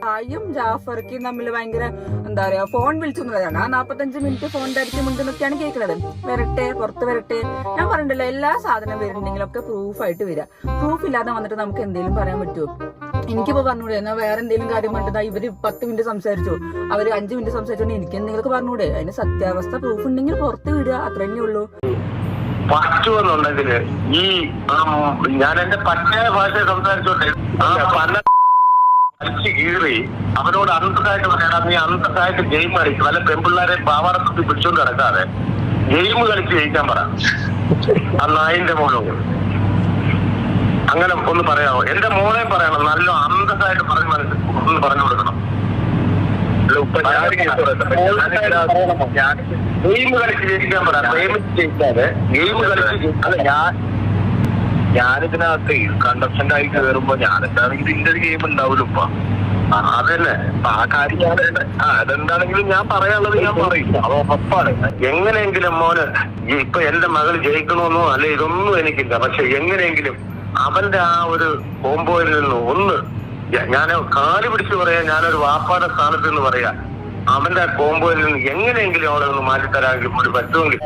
ായും ജാഫർക്കും തമ്മിൽ ഭയങ്കര എന്താ പറയാ ഫോൺ വിളിച്ചുന്നതാണ് ആ നാപ്പത്തഞ്ച് മിനിറ്റ് ഫോണിന്റെ അടുത്ത് മുണ്ട് നോക്കിയാണ് കേൾക്കുന്നത് വരട്ടെ പുറത്ത് വരട്ടെ. ഞാൻ പറഞ്ഞിട്ടില്ല എല്ലാ സാധനം വരുന്നുണ്ടെങ്കിലൊക്കെ പ്രൂഫ് ആയിട്ട് വരിക പ്രൂഫ് ഇല്ലാതെ വന്നിട്ട് നമുക്ക് എന്തെങ്കിലും പറയാൻ പറ്റുമോ എനിക്കിപ്പോ പറഞ്ഞൂടെ എന്നാ വേറെ എന്തെങ്കിലും കാര്യം പറഞ്ഞിട്ട് ഇവർ പത്ത് മിനിറ്റ് സംസാരിച്ചു. അവർ അഞ്ചു മിനിറ്റ് സംസാരിച്ചോണ്ട് എനിക്ക് എന്തെങ്കിലും പറഞ്ഞൂടെ? അതിന് സത്യാവസ്ഥ പ്രൂഫ് ഉണ്ടെങ്കിൽ പുറത്ത് വിടുക. അത്ര തന്നെ ഉള്ളൂ. ഈ ഞാൻ എന്റെ ഭാഷ സംസാരിച്ചോട്ടെ. പല കീറി അവരോട് അന്തസ്സായിട്ട് പറയണം നീ അന്തസ്സായിട്ട് ഗെയിം കളിക്കും അല്ലെ പെൺപിള്ളേരെ പാവാടത്തിൽ പിടിച്ചോണ്ട് നടക്കാതെ. ഗെയിം കളിച്ച് ജയിക്കാൻ പറ. ആ നായിന്റെ മോനോട് അങ്ങനെ ഒന്ന് പറയാമോ എന്റെ മോളെ പറയണം നല്ല അന്തസ്സായിട്ട് പറഞ്ഞു മനസ്സിൽ ഒന്ന് പറഞ്ഞു കൊടുക്കണം. ഗെയിം കളിച്ച് ജയിക്കാൻ പറ. ഗെയിം കളിച്ച് അല്ല ഞാൻ ഞാനിതിനകത്ത് കണ്ടസ്റ്റന്റ് ആയി കയറുമ്പോ ഞാൻ എന്താണെങ്കിലും ഇതിന്റെ ഒരു ഗെയിം ഉണ്ടാവില്ല ഇപ്പൊ അതന്നെ. ആ കാര്യം ഞാൻ ആ അതെന്താണെങ്കിലും ഞാൻ പറയാനുള്ളത് ഞാൻ പറയും. അത് ഉറപ്പാണ്. എങ്ങനെയെങ്കിലും മോന് ഇപ്പൊ എന്റെ മകൾ ജയിക്കണമെന്നോ അല്ലെ ഇതൊന്നും എനിക്കില്ല. പക്ഷെ എങ്ങനെയെങ്കിലും അവന്റെ ആ ഒരു കോമ്പോയിൽ നിന്ന് ഒന്ന് ഞാൻ കാൽ പിടിച്ച് പറയാ. ഞാനൊരു വാപ്പാടെ സ്ഥാനത്ത് നിന്ന് പറയാ. അവന്റെ ആ കോമ്പോയിൽ നിന്ന് എങ്ങനെയെങ്കിലും അവളെ ഒന്ന് മാറ്റിത്തരാമെങ്കിൽ ഒരു പറ്റുമെങ്കിൽ.